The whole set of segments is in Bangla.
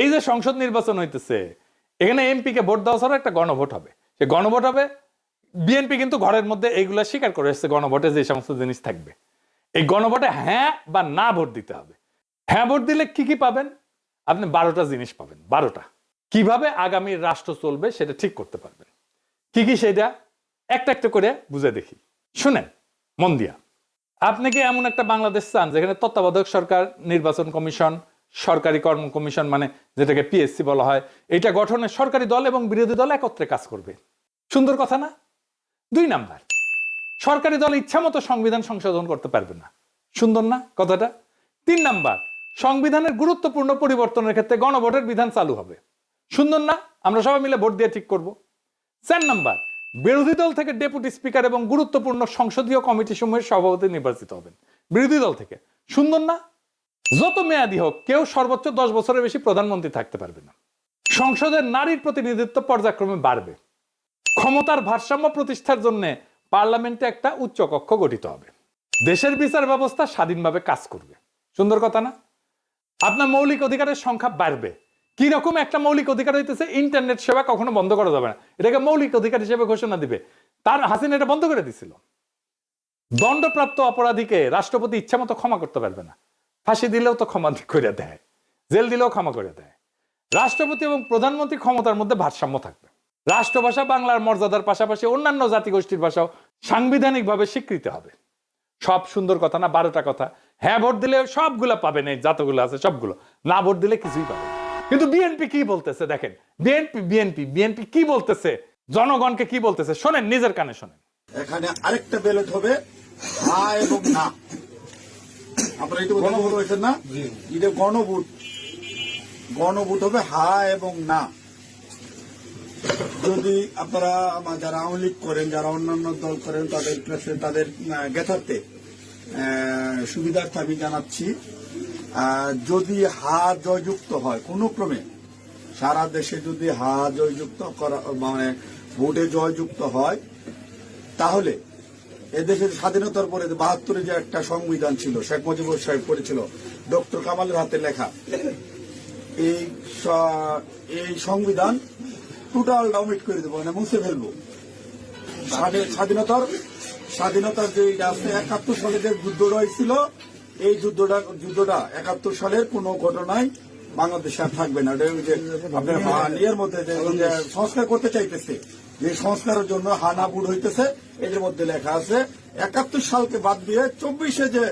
এই যে সংসদ নির্বাচন হইতেছে, এখানে এমপি কে ভোট দেওয়া ছাড়া একটা গণভোট হবে। সে গণভোট হবে, বিএনপি কিন্তু ঘরের মধ্যে এইগুলা স্বীকার করে এসছে, গণভোটে যে সমস্ত জিনিস থাকবে। এই গণভোটে হ্যাঁ বা না ভোট দিতে হবে। হ্যাঁ ভোট দিলে কি কি পাবেন? আপনি বারোটা জিনিস পাবেন, বারোটা। কীভাবে আগামী রাষ্ট্র চলবে সেটা ঠিক করতে পারবেন। কি কি সেটা? একটা একটা করে বুঝে দেখি। শুনেন, মন দিয়া। আপনি কি এমন একটা বাংলাদেশ চান যেখানে তত্ত্বাবধায়ক সরকার, নির্বাচন কমিশন সরকারি কর্ম কমিশন মানে যেটাকে পিএসসি বলা হয় এটা গঠনে সরকারি দল এবং বিরোধী দল একত্রে কাজ করবে। সুন্দর কথা না? দুই নাম্বার, সরকারি দল ইচ্ছা মতো সংবিধান সংশোধন করতে পারবে না। সুন্দর না কথাটা? তিন নাম্বার, সংবিধানের গুরুত্বপূর্ণ পরিবর্তনের ক্ষেত্রে গণভোটের বিধান চালু হবে। সুন্দর না? আমরা সবাই মিলে ভোট দিয়ে ঠিক করব। চার নাম্বার, বিরোধী দল থেকে ডেপুটি স্পিকার এবং গুরুত্বপূর্ণ সংসদীয় কমিটি সমূহের সভাপতি নির্বাচিত হবেন। বিরোধী দল থেকে। সুন্দর না? যত মেয়াদি হোক, কেউ সর্বোচ্চ দশ বছরের বেশি প্রধানমন্ত্রী থাকতে পারবে না। সংসদের নারীর প্রতিনিধিত্ব পর্যায়ক্রমে বাড়বে। ক্ষমতার ভারসাম্য প্রতিষ্ঠার জন্য পার্লামেন্টে একটা উচ্চ কক্ষ গঠিত হবে। দেশের বিচার ব্যবস্থা স্বাধীনভাবে কাজ করবে। সুন্দর কথা না? আপনার মৌলিক অধিকারের সংখ্যা বাড়বে। কি রকম একটা মৌলিক অধিকার হইতেছে, ইন্টারনেট সেবা কখনো বন্ধ করা যাবে না। এটাকে মৌলিক অধিকার হিসেবে ঘোষণা দিবে। তার হাসিনা এটা বন্ধ করে দিছিল। দণ্ডপ্রাপ্ত অপরাধীকে রাষ্ট্রপতি ইচ্ছা মতো ক্ষমা করতে পারবে না। ফাঁসি দিলেও তো ক্ষমা করে দেয়, জেল দিলেও ক্ষমা করে দেয়। রাষ্ট্রপতি এবং প্রধানমন্ত্রী ক্ষমতার মধ্যে ভারসাম্য থাকবে। রাষ্ট্রভাষা বাংলার মর্যাদার পাশাপাশি অন্যান্য জাতিগোষ্ঠীর ভাষাও সাংবিধানিকভাবে স্বীকৃত হবে। সব সুন্দর কথা না, বারোটা কথা। হ্যাঁ ভোট দিলে সবগুলো পাবেন এই যতগুলো আছে সবগুলো। না, ভোট দিলে কিছুই পাবেন কিন্তু বিএনপি কি বলতেছে দেখেন? বিএনপি বিএনপি বিএনপি কি বলতেছে? জনগণকে কি বলতেছে? শোনেন, নিজের কানে শোনেন। এখানে আরেকটা ব্যালট হবে হা এবং না। আপনারা এটা গণভোট। না? এটা গণভোট। গণভোট হবে হা এবং না। যদি আপনারা আমার যারা আওয়ামী লীগ করেন যারা অন্যান্য দল করেন তাদের তাদের আহ, সুবিধার্থে আমি জানাচ্ছি যদি হা জয়যুক্ত হয় কোনো ক্রমে সারা দেশে যদি হা জয়যুক্ত করা মানে ভোটে জয়যুক্ত হয় তাহলে এদেশের স্বাধীনতার পরে বাহাত্তরে যে একটা সংবিধান ছিল, শেখ মুজিবুর সাহেব করেছিল, ডক্টর কামালের হাতে লেখা, এই এই সংবিধান টোটাল ডাউমিট করে দেবো মানে মুছে ফেলব। স্বাধীনতার স্বাধীনতার যে আছে, একাত্তর সালে যে যুদ্ধটা হয়েছিল, এই যুদ্ধটা যুদ্ধটা একাত্তর সালের কোন ঘটনায় বাংলাদেশে আর থাকবে না। আপনার মধ্যে সংস্কার করতে চাইতেছে। যে সংস্কারের জন্য হানা বুড হইতেছে, এদের মধ্যে লেখা আছে, একাত্তর সালকে বাদ দিয়ে চব্বিশে যে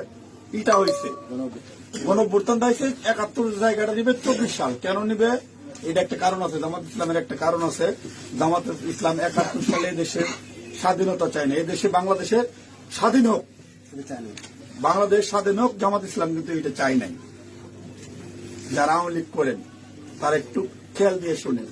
ইটা হয়েছে গণভ্যুত্থান হয়েছে একাত্তর জায়গাটা নিবে চব্বিশ সাল। কেন নিবে? এটা একটা কারণ আছে, জামাত ইসলামের একটা কারণ আছে। জামাত ইসলাম একাত্তর সালে দেশের স্বাধীনতা চায় না। এই দেশে বাংলাদেশের স্বাধীন হোক। বাংলাদেশ স্বাধীন হোক, জামাত ইসলাম কিন্তু এটা চাই নাই। যারা আওয়ামী লীগ করেন, তারা একটু খেয়াল দিয়ে শুনেন।